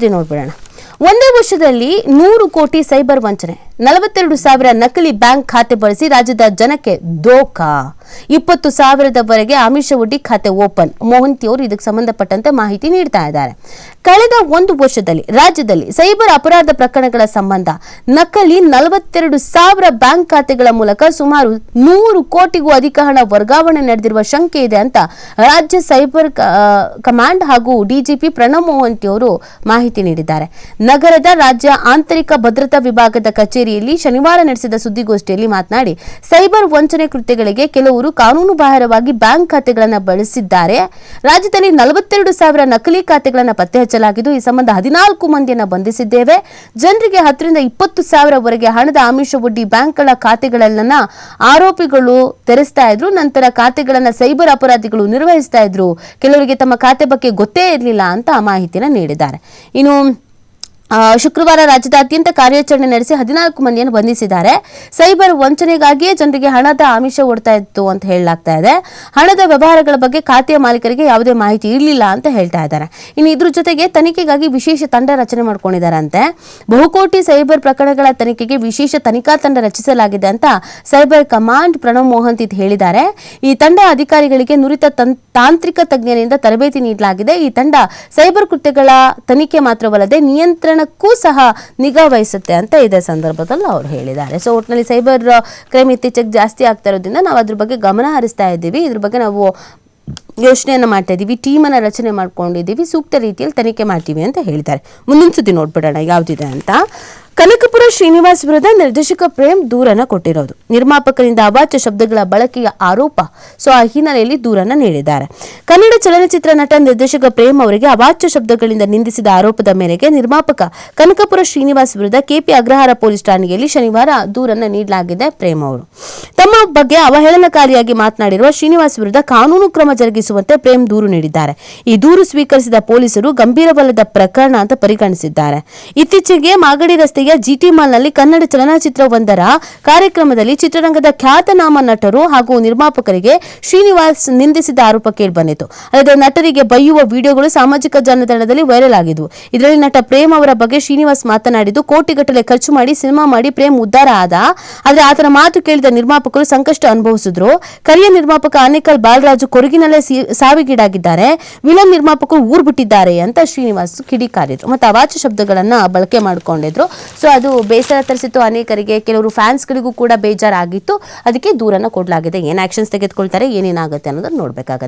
ನೋಡ್ಬಿಡೋಣ. ಒಂದೇ ವರ್ಷದಲ್ಲಿ ನೂರು ಕೋಟಿ ಸೈಬರ್ ವಂಚನೆ. ನಲವತ್ತೆರಡು ಸಾವಿರ ನಕಲಿ ಬ್ಯಾಂಕ್ ಖಾತೆ ಬಳಸಿ ರಾಜ್ಯದ ಜನಕ್ಕೆ ದೋಖಾ ಇಪ್ಪತ್ತು ಸಾವಿರದವರೆಗೆ ಆಮಿಷ ಒಡ್ಡಿ ಖಾತೆ ಓಪನ್. ಮೋಹಂತಿಯವರು ಇದಕ್ಕೆ ಸಂಬಂಧಪಟ್ಟಂತೆ ಮಾಹಿತಿ ನೀಡ್ತಾ ಇದ್ದಾರೆ. ಕಳೆದ ಒಂದು ವರ್ಷದಲ್ಲಿ ರಾಜ್ಯದಲ್ಲಿ ಸೈಬರ್ ಅಪರಾಧ ಪ್ರಕರಣಗಳ ಸಂಬಂಧ ನಕಲಿ ನಲವತ್ತೆರಡು ಸಾವಿರ ಬ್ಯಾಂಕ್ ಖಾತೆಗಳ ಮೂಲಕ ಸುಮಾರು ನೂರು ಕೋಟಿಗೂ ಅಧಿಕ ಹಣ ವರ್ಗಾವಣೆ ನಡೆದಿರುವ ಶಂಕೆ ಇದೆ ಅಂತ ರಾಜ್ಯ ಸೈಬರ್ ಕಮಾಂಡ್ ಹಾಗೂ ಡಿಜಿಪಿ ಪ್ರಣವ್ ಮೋಹಂತಿಯವರು ಮಾಹಿತಿ ನೀಡಿದ್ದಾರೆ. ನಗರದ ರಾಜ್ಯ ಆಂತರಿಕ ಭದ್ರತಾ ವಿಭಾಗದ ಕಚೇರಿಯಲ್ಲಿ ಶನಿವಾರ ನಡೆಸಿದ ಸುದ್ದಿಗೋಷ್ಠಿಯಲ್ಲಿ ಮಾತನಾಡಿ, ಸೈಬರ್ ವಂಚನೆ ಕೃತ್ಯಗಳಿಗೆ ಕೆಲವರು ಕಾನೂನು ಬಾಹಿರವಾಗಿ ಬ್ಯಾಂಕ್ ಖಾತೆಗಳನ್ನು ಬಳಸಿದ್ದಾರೆ. ರಾಜ್ಯದಲ್ಲಿ ನಲವತ್ತೆರಡು ಸಾವಿರ ನಕಲಿ ಖಾತೆಗಳನ್ನು ಪತ್ತೆ ಹಚ್ಚಲಾಗಿದ್ದು ಈ ಸಂಬಂಧ ಹದಿನಾಲ್ಕು ಮಂದಿಯನ್ನು ಬಂಧಿಸಿದ್ದೇವೆ. ಜನರಿಗೆ ಹತ್ತರಿಂದ ಇಪ್ಪತ್ತು ಸಾವಿರವರೆಗೆ ಹಣದ ಆಮಿಷ ಒಡ್ಡಿ ಬ್ಯಾಂಕ್ಗಳ ಖಾತೆಗಳನ್ನ ಆರೋಪಿಗಳು ತೆರೆಸ್ತಾ ಇದ್ರು, ನಂತರ ಖಾತೆಗಳನ್ನ ಸೈಬರ್ ಅಪರಾಧಿಗಳು ನಿರ್ವಹಿಸ್ತಾ ಇದ್ರು. ಕೆಲವರಿಗೆ ತಮ್ಮ ಖಾತೆ ಬಗ್ಗೆ ಗೊತ್ತೇ ಇರಲಿಲ್ಲ ಅಂತ ಮಾಹಿತಿಯನ್ನು ನೀಡಿದ್ದಾರೆ. ಇನ್ನು ಶುಕ್ರವಾರ ರಾಜ್ಯದಾದ್ಯಂತ ಕಾರ್ಯಾಚರಣೆ ನಡೆಸಿ ಹದಿನಾಲ್ಕು ಮಂದಿಯನ್ನು ಬಂಧಿಸಿದ್ದಾರೆ. ಸೈಬರ್ ವಂಚನೆಗಾಗಿಯೇ ಜನರಿಗೆ ಹಣದ ಆಮಿಷ ಓಡ್ತಾ ಇತ್ತು ಅಂತ ಹೇಳಲಾಗ್ತಾ ಇದೆ. ಹಣದ ವ್ಯವಹಾರಗಳ ಬಗ್ಗೆ ಖಾತೆಯ ಮಾಲೀಕರಿಗೆ ಯಾವುದೇ ಮಾಹಿತಿ ಇರಲಿಲ್ಲ ಅಂತ ಹೇಳ್ತಾ ಇದ್ದಾರೆ. ಇನ್ನು ಇದ್ರ ಜೊತೆಗೆ ತನಿಖೆಗಾಗಿ ವಿಶೇಷ ತಂಡ ರಚನೆ ಮಾಡ್ಕೊಂಡಿದ್ದಾರಂತೆ. ಬಹುಕೋಟಿ ಸೈಬರ್ ಪ್ರಕರಣಗಳ ತನಿಖೆಗೆ ವಿಶೇಷ ತನಿಖಾ ತಂಡ ರಚಿಸಲಾಗಿದೆ ಅಂತ ಸೈಬರ್ ಕಮಾಂಡ್ ಪ್ರಣವ್ ಮೋಹನ್ ಇದು ಹೇಳಿದ್ದಾರೆ. ಈ ತಂಡ ಅಧಿಕಾರಿಗಳಿಗೆ ನುರಿತ ತಾಂತ್ರಿಕ ತಜ್ಞರಿಂದ ತರಬೇತಿ ನೀಡಲಾಗಿದೆ. ಈ ತಂಡ ಸೈಬರ್ ಕೃತ್ಯಗಳ ತನಿಖೆ ಮಾತ್ರವಲ್ಲದೆ ನಿಯಂತ್ರಣಕ್ಕೂ ಸಹ ನಿಗಾ ವಹಿಸುತ್ತೆ ಅಂತ ಇದೇ ಸಂದರ್ಭದಲ್ಲಿ ಅವರು ಹೇಳಿದ್ದಾರೆ. ಸೊ ಒಟ್ಟಿನಲ್ಲಿ ಸೈಬರ್ ಕ್ರೈಮ್ ಇತ್ತೀಚೆಗೆ ಜಾಸ್ತಿ ಆಗ್ತಾ ಇರೋದ್ರಿಂದ ನಾವು ಅದ್ರ ಬಗ್ಗೆ ಗಮನ ಹರಿಸ್ತಾ ಇದ್ದೀವಿ. ಇದ್ರ ಬಗ್ಗೆ ನಾವು ಯೋಚನೆಯನ್ನು ಮಾಡ್ತಾ ಇದ್ದೀವಿ, ಟೀಮನ್ನು ರಚನೆ ಮಾಡ್ಕೊಂಡಿದ್ದೀವಿ, ಸೂಕ್ತ ರೀತಿಯಲ್ಲಿ ತನಿಖೆ ಮಾಡ್ತೀವಿ ಅಂತ ಹೇಳ್ತಾರೆ ಮುಂದಿನ ಸುದ್ದಿ ನೋಡ್ಬಿಡೋಣ, ಯಾವುದಿದೆ ಅಂತ. ಕನಕಪುರ ಶ್ರೀನಿವಾಸ್ ವಿರುದ್ಧ ನಿರ್ದೇಶಕ ಪ್ರೇಮ್ ದೂರನ್ನ ಕೊಟ್ಟಿರೋದು. ನಿರ್ಮಾಪಕರಿಂದ ಅವಾಚ್ಯ ಶಬ್ದಗಳ ಬಳಕೆಯ ಆರೋಪ ಸೊ ಆ ಹಿನ್ನೆಲೆಯಲ್ಲಿ ದೂರನ್ನ ನೀಡಿದ್ದಾರೆ. ಕನ್ನಡ ಚಲನಚಿತ್ರ ನಟ ನಿರ್ದೇಶಕ ಪ್ರೇಮ್ ಅವರಿಗೆ ಅವಾಚ್ಯ ಶಬ್ದಗಳಿಂದ ನಿಂದಿಸಿದ ಆರೋಪದ ಮೇರೆಗೆ ನಿರ್ಮಾಪಕ ಕನಕಪುರ ಶ್ರೀನಿವಾಸ್ ವಿರುದ್ಧ ಕೆಪಿ ಅಗ್ರಹಾರ ಪೊಲೀಸ್ ಠಾಣೆಯಲ್ಲಿ ಶನಿವಾರ ದೂರನ್ನ ನೀಡಲಾಗಿದೆ ಪ್ರೇಮ್ ಅವರು. ತಮ್ಮ ಬಗ್ಗೆ ಅವಹೇಳನಕಾರಿಯಾಗಿ ಮಾತನಾಡಿರುವ ಶ್ರೀನಿವಾಸ್ ವಿರುದ್ಧ ಕಾನೂನು ಕ್ರಮ ಜರುಗಿಸುವಂತೆ ಪ್ರೇಮ್ ದೂರು ನೀಡಿದ್ದಾರೆ. ಈ ದೂರು ಸ್ವೀಕರಿಸಿದ ಪೊಲೀಸರು ಗಂಭೀರವಲ್ಲದ ಪ್ರಕರಣ ಅಂತ ಪರಿಗಣಿಸಿದ್ದಾರೆ. ಇತ್ತೀಚೆಗೆ ಮಾಗಡಿ ರಸ್ತೆಯ ಜಿಟಿ ಮಾಲ್ನಲ್ಲಿ ಕನ್ನಡ ಚಲನಚಿತ್ರವೊಂದರ ಕಾರ್ಯಕ್ರಮದಲ್ಲಿ ಚಿತ್ರರಂಗದ ಖ್ಯಾತನಾಮ ನಟರು ಹಾಗೂ ನಿರ್ಮಾಪಕರಿಗೆ ಶ್ರೀನಿವಾಸ್ ನಿಂದಿಸಿದ ಆರೋಪ ಕೇಳಿಬಂದಿತು ಅಲ್ಲದೆ ನಟರಿಗೆ ಬೈಯುವ ವಿಡಿಯೋಗಳು ಸಾಮಾಜಿಕ ಜಾಲತಾಣದಲ್ಲಿ ವೈರಲ್ ಆಗಿದ್ವು. ಇದರಲ್ಲಿ ನಟ ಪ್ರೇಮ್ ಅವರ ಬಗ್ಗೆ ಶ್ರೀನಿವಾಸ್ ಮಾತನಾಡಿದ್ದು, ಕೋಟಿಗಟ್ಟಲೆ ಖರ್ಚು ಮಾಡಿ ಸಿನಿಮಾ ಮಾಡಿ ಪ್ರೇಮ್ ಉದ್ದಾರ ಆದ, ಆದರೆ ಆತನ ಮಾತು ಕೇಳಿದ ನಿರ್ಮಾಪಕರು ಸಂಕಷ್ಟ ಅನುಭವಿಸಿದ್ರು. ಕರಿಯ ನಿರ್ಮಾಪಕ ಅನೇಕಲ್ ಬಾಲರಾಜು ಕೊರಗಿನಲ್ಲೇ ಸಾವಿಗೀಡಾಗಿದ್ದಾರೆ. ವಿಲನ್ ನಿರ್ಮಾಪಕರು ಊರ್ ಬಿಟ್ಟಿದ್ದಾರೆ ಅಂತ ಶ್ರೀನಿವಾಸ್ ಕಿಡಿಕಾರಿದ್ರು. ಮತ್ತು ಅವಾಚ್ಯ ಶಬ್ದಗಳನ್ನ ಬಳಕೆ ಮಾಡಿಕೊಂಡಿದ್ರು. ಸೊ ಅದು ಬೇಸರ ತರಿಸಿತ್ತು ಅನೇಕರಿಗೆ. ಕೆಲವರು ಫ್ಯಾನ್ಸ್ಗಳಿಗೂ ಕೂಡ ಬೇಜಾರಾಗಿತ್ತು. ಅದಕ್ಕೆ ದೂರನ ಕೊಡಲಾಗಿದೆ. ಏನು ಆ್ಯಕ್ಷನ್ಸ್ ತೆಗೆದುಕೊಳ್ತಾರೆ, ಏನೇನಾಗುತ್ತೆ ಅನ್ನೋದನ್ನು ನೋಡ್ಬೇಕಾಗತ್ತೆ.